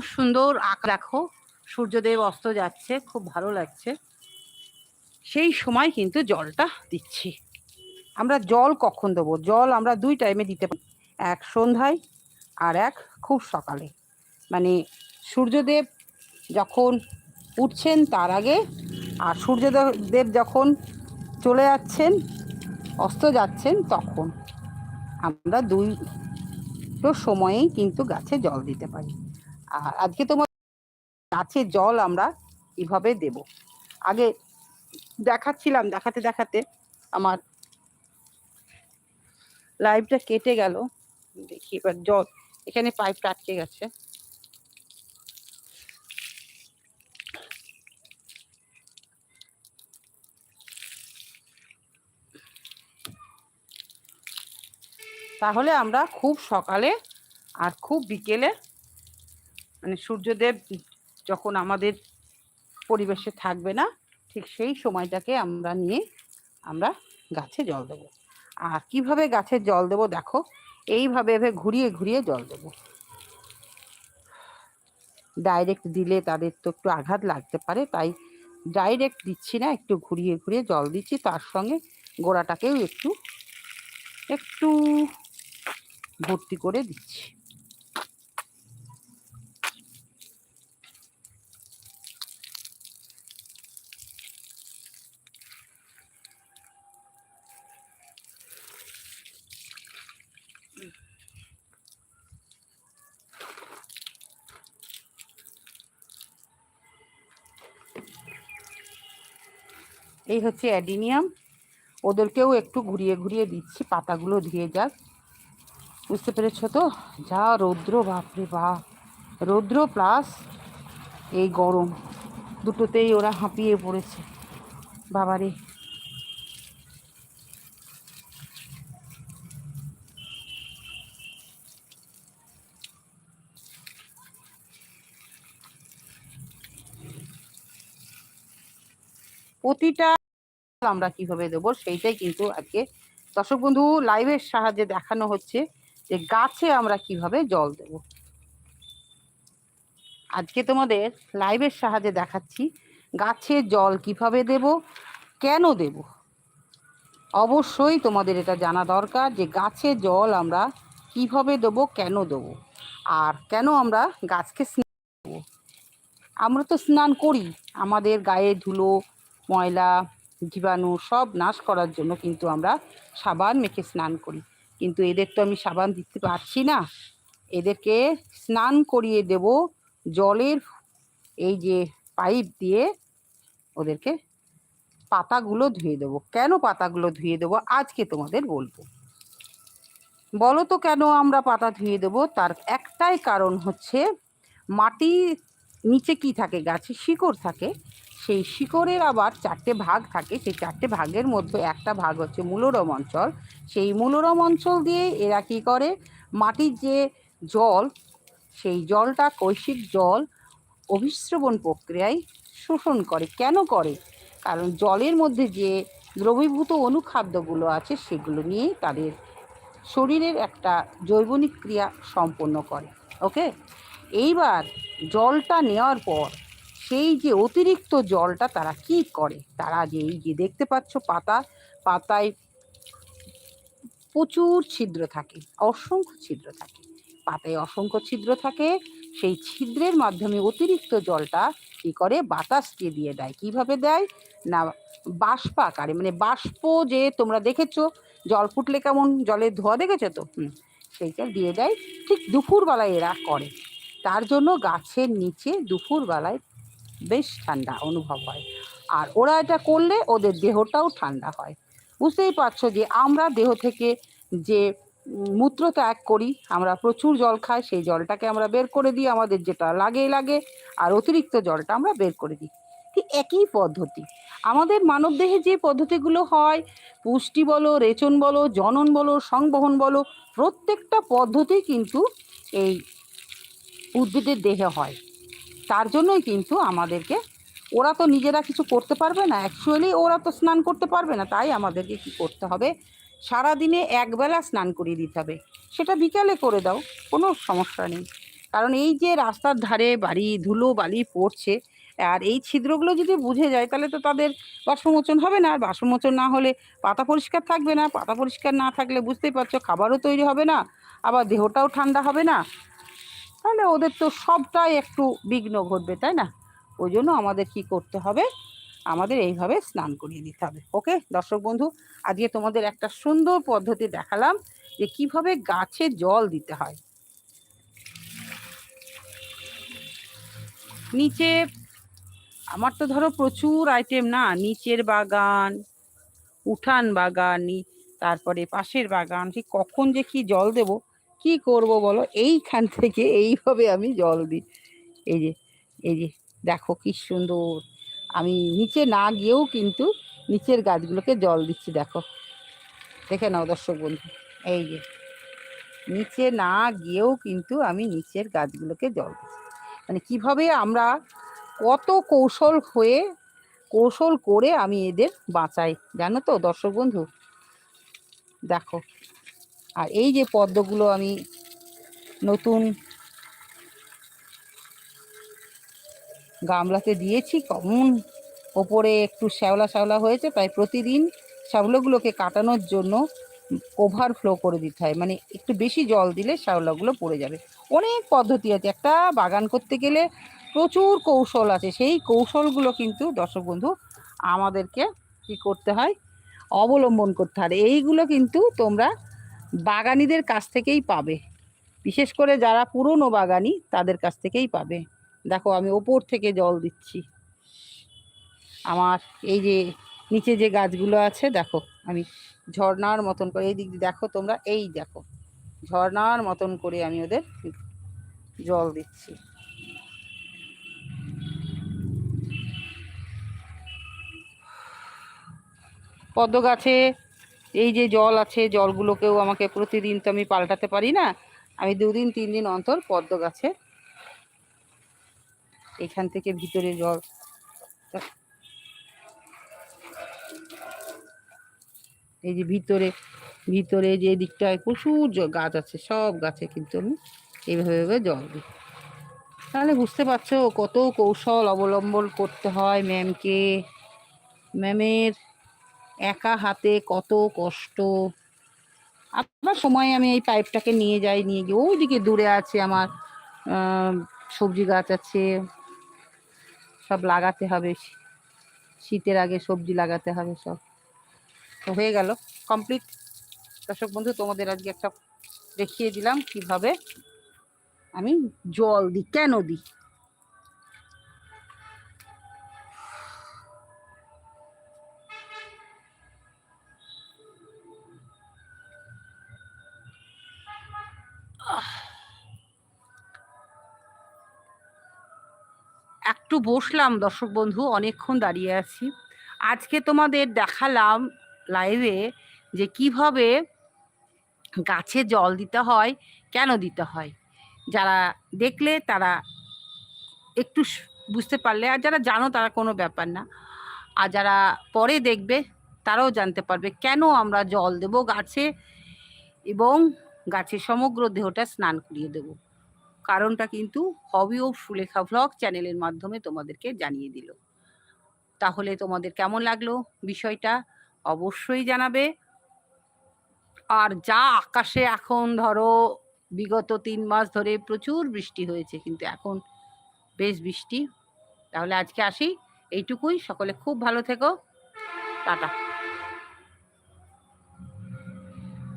খুব সুন্দর আঁক। দেখো, সূর্যদেব অস্ত যাচ্ছে, খুব ভালো লাগছে। সেই সময় কিন্তু জলটা দিচ্ছি। আমরা জল কখন দেবো? জল আমরা দুই টাইমে দিতে পারি। এক সন্ধ্যায় আর এক খুব সকালে। মানে সূর্যদেব যখন উঠছেন তার আগে আর সূর্যদেব যখন চলে যাচ্ছেন, অস্ত যাচ্ছেন তখন আমরা দুইটো সময়েই কিন্তু গাছে জল দিতে পারি। আর আজকে তোমার গাছে জল আমরা কীভাবে দেব। আগে দেখাচ্ছিলাম, দেখাতে দেখাতে আমার লাইভটা কেটে গেল। দেখি এবার জল, এখানে পাইপটা আটকে গেছে। তাহলে আমরা খুব সকালে আর খুব বিকেলে মানে সূর্যদেব যখন আমাদের পরিবেশে থাকবে না, ঠিক সেই সময়টাকে আমরা নিয়ে আমরা গাছে জল দেবো। আর কীভাবে গাছে জল দেবো দেখো, এইভাবে এভাবে ঘুরিয়ে ঘুরিয়ে জল দেবো। ডাইরেক্ট দিলে তাদের তো একটু আঘাত লাগতে পারে, তাই ডাইরেক্ট দিচ্ছি না, একটু ঘুরিয়ে ঘুরিয়ে জল দিচ্ছি, তার সঙ্গে গোড়াটাকেও একটু একটু ভর্তি করে দিচ্ছি। এই হচ্ছে অ্যাডিনিয়াম। ওদেরকেও একটু ঘুরিয়ে ঘুরিয়ে দিচ্ছি, পাতাগুলো ধুয়ে যাক। বুঝতে পেরেছ তো? যা রৌদ্র, বাপরে বাপ! রৌদ্র প্লাস এই গরম, দুটোতেই ওরা হাঁপিয়ে পড়েছে। বাবারে! প্রতিটা আমরা কীভাবে দেবো সেইটাই কিন্তু আজকে দর্শক বন্ধু লাইভের সাহায্যে দেখানো হচ্ছে যে গাছে আমরা কীভাবে জল দেব। আজকে তোমাদের লাইভের সাহায্যে দেখাচ্ছি গাছে জল কীভাবে দেব, কেন দেব। অবশ্যই তোমাদের এটা জানা দরকার যে গাছে জল আমরা কীভাবে দেব, কেন দেব। আর কেন আমরা গাছকে স্নান দেবো আমরা তো স্নান করি, আমাদের গায়ে ধুলো, ময়লা জীবাণু সব নাশ করার জন্য কিন্তু আমরা সাবান মেখে স্নান করি। কিন্তু এদের তো আমি সাবান দিতে পারছি না। এদেরকে স্নান করিয়ে দেব জলের এই যে পাইপ দিয়ে ওদেরকে পাতাগুলো ধুয়ে দেবো। কেন পাতাগুলো ধুয়ে দেবো? আজকে তোমাদের বলব। বলো তো কেন আমরা পাতা ধুয়ে দেবো? তার একটাই কারণ হচ্ছে মাটি নিচে কি থাকে? গাছে শিকড় থাকে। সেই শিকড়ের আবার চারটে ভাগ থাকে, সেই চারটে ভাগের মধ্যে একটা ভাগ হচ্ছে মূলরম অঞ্চল। সেই মূলরম অঞ্চল দিয়ে এরা কী করে? মাটির যে জল, সেই জলটা কৈশিক জল অভিশ্রবণ প্রক্রিয়ায় শোষণ করে। কেন করে? কারণ জলের মধ্যে যে দ্রবীভূত অনুখাদ্যগুলো আছে, সেগুলো নিয়ে তাদের শরীরের একটা জৈবনিক ক্রিয়া সম্পন্ন করে। ওকে? এইবার জলটা নেওয়ার পর সেই যে অতিরিক্ত জলটা তারা কি করে? তারা যে এই যে দেখতে পাচ্ছ পাতা, পাতায় প্রচুর ছিদ্র থাকে, অসংখ্য ছিদ্র থাকে। পাতায় অসংখ্য ছিদ্র থাকে, সেই ছিদ্রের মাধ্যমে অতিরিক্ত জলটা কি করে? বাতাসকে দিয়ে দেয়। কীভাবে দেয়? না, বাষ্প আকারে মানে বাষ্প যে তোমরা দেখেছ, জল ফুটলে কেমন জলের ধোয়া দেখেছ তো? হুম, সেইটা দিয়ে দেয়। ঠিক দুপুরবেলায় এরা করে। তার জন্য গাছের নিচে দুপুরবেলায় বেশ ঠান্ডা অনুভব হয়। আর ওরা এটা করলে ওদের দেহটাও ঠান্ডা হয়। বুঝতেই পারছ যে আমরা দেহ থেকে যে মূত্র ত্যাগ করি, আমরা প্রচুর জল খাই, সেই জলটাকে আমরা বের করে দিই, আমাদের যেটা লাগে লাগে, আর অতিরিক্ত জলটা আমরা বের করে দিই। ঠিক একই পদ্ধতি। আমাদের মানবদেহে যে পদ্ধতিগুলো হয়, পুষ্টি বলো, রেচন বলো, জনন বলো, সংবহন বলো, প্রত্যেকটা পদ্ধতি কিন্তু এই উদ্ভিদের দেহে হয়। তার জন্যই কিন্তু আমাদেরকে, ওরা তো নিজেরা কিছু করতে পারবে না অ্যাকচুয়ালি ওরা তো স্নান করতে পারবে না, তাই আমাদেরকে কি করতে হবে? সারাদিনে একবেলা স্নান করিয়ে দিতে হবে, সেটা বিকালে করে দাও, কোনো সমস্যা নেই। কারণ এই যে রাস্তার ধারে বাড়ি, ধুলো বালি পড়ছে, আর এই ছিদ্রগুলো যদি বুঝে যায়, তাহলে তো তাদের বাসমোচন হবে না, আর বাসমোচন না হলে পাতা পরিষ্কার থাকবে না, পাতা পরিষ্কার না থাকলে বুঝতেই পারছ, খাবারও তৈরি হবে না, আবার দেহটাও ঠান্ডা হবে না তাহলে ওদের তো সবটাই একটু বিঘ্ন ঘটবে, তাই না? ওই জন্য আমাদের কি করতে হবে? আমাদের এইভাবে স্নান করিয়ে দিতে হবে, ওকে? দর্শক বন্ধু, আজকে তোমাদের একটা সুন্দর পদ্ধতি দেখালাম যে কীভাবে গাছে জল দিতে হয়। নিচে, আমার তো ধরো প্রচুর আইটেম না? নিচের বাগান, উঠান বাগান তারপরে পাশের বাগান, ঠিক কখন যে কি জল দেব? কি করব বলো? এইখান থেকে এইভাবে আমি জল দিই। এই যে এই যে, দেখো কি সুন্দর। আমি নিচে না গিয়েও কিন্তু নিচের গাছগুলোকে জল দিচ্ছি, দেখো। দেখে নাও দর্শক বন্ধু, এই যে। নিচে না গিয়েও কিন্তু আমি নিচের গাছগুলোকে জল দিচ্ছি। মানে কীভাবে আমরা কত কৌশল হয়ে, কৌশল করে আমি এদের বাঁচাই, জানো তো দর্শক বন্ধু? দেখো আর এই যে পদ্মগুলো আমি নতুন গামলাতে দিয়েছি, কমন ওপরে একটু শ্যাওলা শ্যাওলা হয়েছে, তাই প্রতিদিন শ্যাওলাগুলোকে কাটানোর জন্য ওভারফ্লো করে দিতে হয়। মানে একটু বেশি জল দিলে শ্যাওলাগুলো পড়ে যাবে। অনেক পদ্ধতি আছে। একটা বাগান করতে গেলে প্রচুর কৌশল আছে। সেই কৌশলগুলো কিন্তু দর্শক বন্ধু আমাদেরকে কি করতে হয়? অবলম্বন করতে হয়। এইগুলো কিন্তু তোমরা বাগানিদের কাছ থেকেই পাবে। বিশেষ করে যারা পুরনো বাগানি, তাদের কাছ থেকেই পাবে। দেখো, আমি ওপর থেকে জল দিচ্ছি। আমার এই যে নিচে যে গাছগুলো আছে, দেখো, আমি ঝর্নার মতন করে এই দিক দিয়ে দেখো তোমরা, এই দেখো, ঝর্ণার মতন করে আমি ওদের জল দিচ্ছি। পদ্ম গাছে এই যে জল আছে, জলগুলোকেও আমাকে প্রতিদিন তো আমি পাল্টাতে পারি না। আমি দুদিন তিন দিন অন্তর পদ্ম গাছে এখান থেকে ভিতরে জল। এই যে ভিতরে ভিতরে যে দিকটায় প্রচুর গাছ আছে, সব গাছে কিন্তু আমি এইভাবে জল দিই। তাহলে বুঝতে পারছ কত কৌশল অবলম্বন করতে হয় ম্যামকে। ম্যামের একা হাতে কত কষ্ট। আবার সময় আমি এই পাইপটাকে নিয়ে যাই, নিয়ে গিয়ে ওইদিকে দূরে আছে আমার সবজি গাছ আছে। সব লাগাতে হবে। শীতের আগে সবজি লাগাতে হবে সব। তো হয়ে গেল কমপ্লিট। দর্শক বন্ধু, তোমাদের আজকে একটা দেখিয়ে দিলাম কীভাবে আমি জল দিই, কেন দিই। একটু বসলাম দর্শক বন্ধু, অনেকক্ষণ দাঁড়িয়ে আছি। আজকে তোমাদের দেখালাম লাইভে যে কীভাবে গাছে জল দিতে হয়, কেন দিতে হয়। যারা দেখলে তারা একটু বুঝতে পারলে, আর যারা জানো তারা কোনো ব্যাপার না। আর যারা পরে দেখবে, তারাও জানতে পারবে কেন আমরা জল দেব গাছে এবং গাছের সমগ্র দেহটা স্নান করিয়ে দেব। কারণটা কিন্তু হবি ও সুলেখা ভ্লগ চ্যানেলের মাধ্যমে তোমাদেরকে জানিয়ে দিল। তাহলে তোমাদের কেমন লাগল বিষয়টা অবশ্যই জানাবে। আর যা আকাশে এখন ধরো বিগত তিন মাস ধরে প্রচুর বৃষ্টি হয়েছে, কিন্তু এখন বেশ বৃষ্টি। তাহলে আজকে আসি, এইটুকুই। সকলে খুব ভালো থেকো। টাটা।